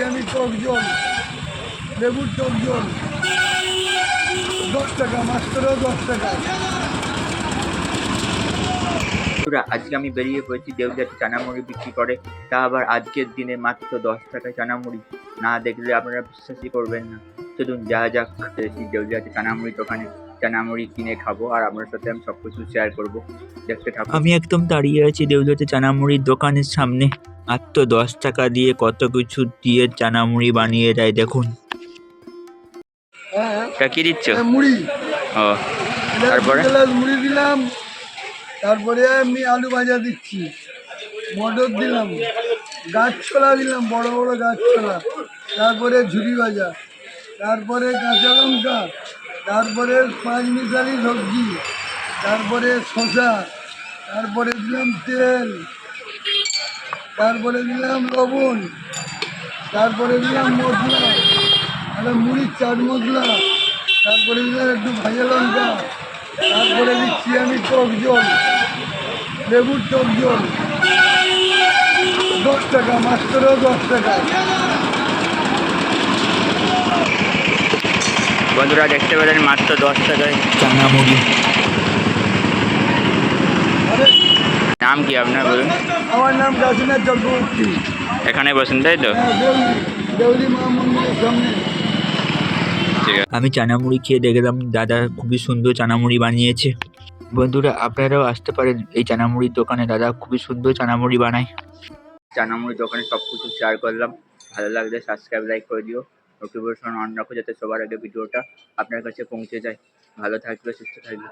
টক জল লেবুর টক জল দশ টাকা মাস্টারও দশ টাকা। আজকে আমি বেরিয়ে পড়েছি দেবজাতি চানামুড়ি বিক্রি করে। তা আবার আজকের দিনে মাত্র দশ টাকায় চানামুড়ি। না দেখলে আপনারা বিশ্বাসই করবেন না। চলুন যা যাক সেই দেবজাতি চানামুড়ি দোকানে চানামুড়ি কিনে খাব আর আপনার সাথে আমি সব কিছু শেয়ার করব। দেখতে থাকুন। আমি একদম দাঁড়িয়ে আছি দেউলিয়াতে চানামুড়ির দোকানের সামনে। মাত্র দশ টাকা দিয়ে কত কিছু দিয়ে চানা মুড়ি বানিয়ে দেয় দেখুন। কি দিচ্ছ? মুড়ি। ও তারপরে? মুড়ি দিলাম তারপরে আমি আলু ভাজা দিচ্ছি। মটর দিলাম গাছ ছোলা দিলাম বড় বড় গাছ ছোলা তারপরে ঝুড়ি ভাজা তারপরে কাঁচা লঙ্কা তারপরে পাঁচ মিশালি সবজি তারপরে শসা তারপরে দিলাম তেল। তারপরে দিলাম লবণ তারপরে দিলাম মশলা তাহলে মুড়ির চাট মশলা তারপরে দিলাম একটু ভাজা লঙ্কা তারপরে দিচ্ছি আমি টক জল লেবুর টক জল। দশ টাকা মাস্টারও দশ টাকা। বন্ধুরা দেখতে পেলেন মাত্র দশ টাকায়। নাম কি আপনার বলুন? আমার নাম কাশীনাথ চক্রবর্তী। এখানে বসেন তাই তো? হ্যাঁ দেউলি দেউলি মা মন্দিরের সামনে। আমি চানামুড়ি খেয়ে দেখলাম দাদা খুবই সুন্দর চানামুড়ি বানিয়েছে। বন্ধুরা আপনারাও আসতে পারেন এই চানামুড়ির দোকানে দাদা খুবই সুন্দর চানামুড়ি বানায়। চানামুড়ির দোকানে সব কিছু শেয়ার করলাম। ভালো লাগলে সাবস্ক্রাইব লাইক করে দিও। নোটিফিকেশন অন রাখো যাতে সবার আগে ভিডিওটা আপনার কাছে পৌঁছে যায়। ভালো থাকবে সুস্থ থাকবে।